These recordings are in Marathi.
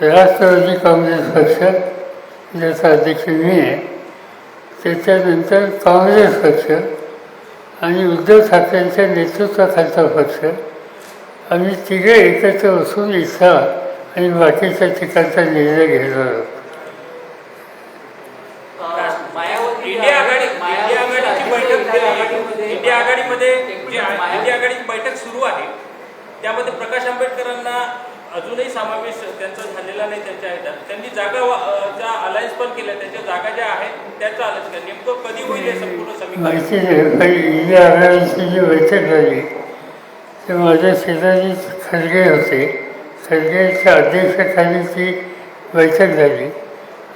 राष्ट्रवादी काँग्रेस पक्ष ज्याचा अध्यक्ष मी आहे त्याच्यानंतर काँग्रेस पक्ष आणि उद्धव ठाकरेंच्या नेतृत्वाखालचा पक्ष. आम्ही तिघे एकत्र असून इथला आणि बाकीच्या ठिकाणचा निर्णय घेणार आहोत. इंडिया इंडिया आघाडीची आघाडी बैठक सुरू आहे. त्यामध्ये प्रकाश आंबेडकरांना अजूनही समावेश त्यांचा झालेला नाही त्यांच्या ह्याच्यात. त्यांनी जागा वा- अलायन्स पण केल्या त्यांच्या जागा ज्या आहेत त्याचा अलायन्स केला. नेमकं कधी होईल हे संपूर्ण समीकरण? माहिती काही जी बैठक झाली ते माझ्या शेजारी खरगे होते. खरगेच्या अध्यक्षाखाली ती बैठक झाली.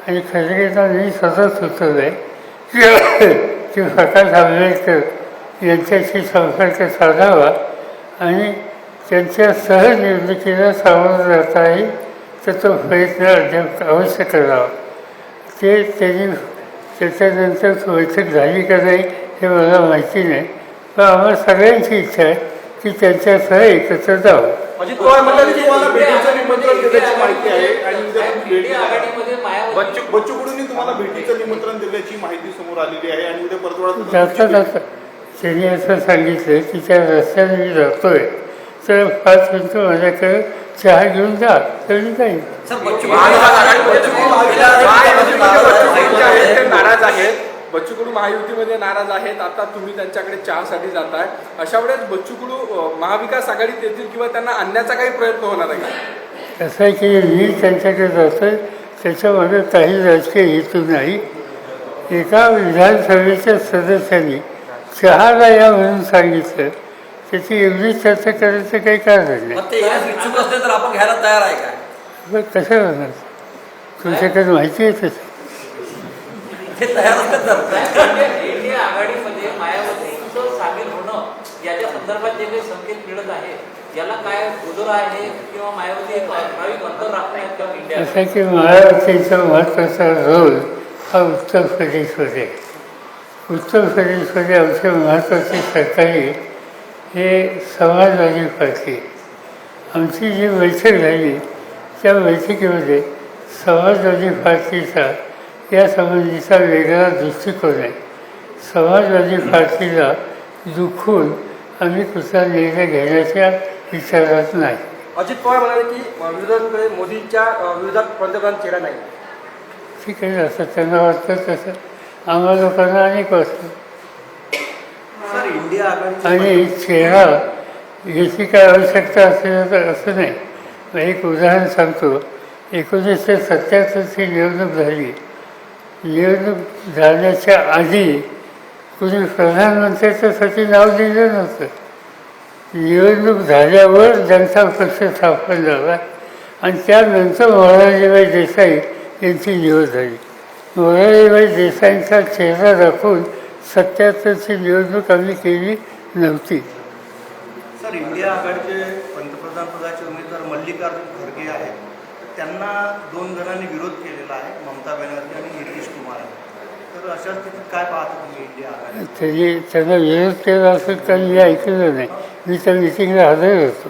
आणि खरगेंना मी स्वतः सुचवलं आहे. की प्रकाश आंबेडकर यांच्याशी संपर्क साधावा आणि त्यांच्या सहनिर्मितीला सामोरं जाता येईल तर तो प्रयत्न अद्याप अवश्य करावा. ते त्यांनी त्याच्यानंतर बैठक झाली का नाही हे मला माहिती नाही. पण आम्हाला सगळ्यांची इच्छा आहे की त्यांच्यासह एकत्र जावं. अजित पवार म्हणाले की तुम्हाला भेटीचं निमंत्रण दिल्याची माहिती आहे आणि उद्या तुम्ही भेट इंडिया घेणार. आघाडीमध्ये मायावती बच्चू बच्चू कडूंनी तुम्हाला भेटीचं निमंत्रण दिल्याची माहिती समोर आलेली आहे आणि उद्या जाता जाता त्यांनी असं सांगितलं की त्या रस्त्याने मी जातोय. तर पाच मिनटं माझ्याकडे चहा घेऊन जा तर मी जाईन नाराज आहेत बच्चू कडू महायुतीमध्ये नाराज आहेत. आता तुम्ही त्यांच्याकडे चहासाठी जाताय. अशा वेळेस बच्चू कडू अं, महाविकास आघाडीत येतील किंवा त्यांना आणण्याचा काही प्रयत्न होणार आहे? कसं आहे की मी त्यांच्याकडे जातोय. त्याच्यामध्ये काही राजकीय हेतू नाही. एका विधानसभेच्या सदस्यांनी चहाला या म्हणून सांगितलं. त्याची एवढी चर्चा करायचं काही कारण नाही. मग ते येण्यास इच्छुक असले तर आपण घ्यायला तयार आहे का? मग कसं होणार? तुमच्याकडे माहिती आहे तसं. ते तयार असले तर इंडिया आघाडीमध्ये मायावतीचं सामील होणं याच्या संदर्भात जे काही संकेत मिळत आहे याला काय उदर आहे किंवा मायावती एक ठराविक अंतर राखण्यात किंवा इंडिया? असं आहे की मायावतीचा महत्त्वाचा रोल हा उत्तर प्रदेशमध्ये आहे. उत्तर प्रदेशमध्ये आमचे महत्त्वाचे सरकारी हे समाजवादी पार्टी आमची जी बैठक झाली त्या बैठकीमध्ये समाजवादी पार्टीचा या संबंधीचा वेगळा दृष्टिकोन आहे. समाजवादी पार्टीला दुखून आम्ही कुठला निर्णय घेण्याच्या विचारात नाही. अजित पवार म्हणाले की विरोधाकडे मोदींच्या विरोधात पंतप्रधान चेहरा नाही. ठीक आहे असं त्यांना वाटतं तसं आम्हा लोकांना अनेक वाटतं. आणि चेहरा याची काय आवश्यकता असेल तर असं नाही. एक उदाहरण सांगतो. एकोणीसशे सत्याहत्तरची निवडणूक झाली. निवडणूक झाल्याच्या आधी कुणी प्रधानमंत्र्याच्यासाठी नाव दिलं नव्हतं. निवडणूक झाल्यावर जनता पक्ष स्थापन झाला. आणि त्यानंतर मोरारजीभाई देसाई यांची निवड झाली. मोरारजीभाई देसाईंचा चेहरा दाखवून सत्याहत्तरची निवडणूक आम्ही केली नव्हती. सर इंडिया आघाडीचे पंतप्रधान पदाचे उमेदवार मल्लिकार्जुन खरगे आहेत. तर त्यांना दोन जणांनी विरोध केलेला आहे ममता बॅनर्जी आणि नितीश कुमार. तर अशा स्थितीत काय पाहता तुम्ही इंडिया आघाडी त्यांनी त्यांना विरोध केला असेल काही मी ऐकलं नाही. मी त्या मिटिंगला हजर होतो.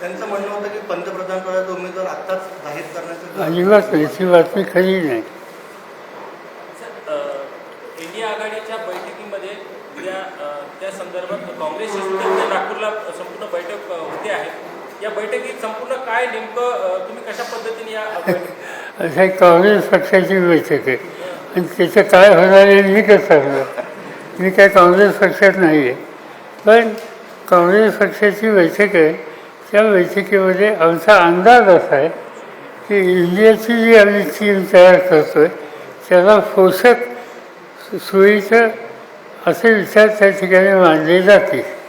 त्यांचं म्हणणं होतं की पंतप्रधान पदाचा उमेदवार आत्ताच जाहीर करण्याचं अजिबात नाही. ती बातमी खरी नाही. बैठकीमध्ये त्या संदर्भात काँग्रेस नागपूरला संपूर्ण बैठक होते आहे. या बैठकीत संपूर्ण काय नेमकं तुम्ही कशा पद्धतीने या बैठकीत काँग्रेस पक्षाची बैठक आहे. आणि त्याचं काय होणार आहे मी कसं सांगणार? मी काय काँग्रेस पक्षात नाही आहे. पण काँग्रेस पक्षाची बैठक आहे. त्या बैठकीमध्ये आमचा अंदाज असा आहे की इंडियाची जी आम्ही टीम तयार करतो आहे त्याला पोषक सोयीचं असे विचार त्या ठिकाणी मांडले जाते.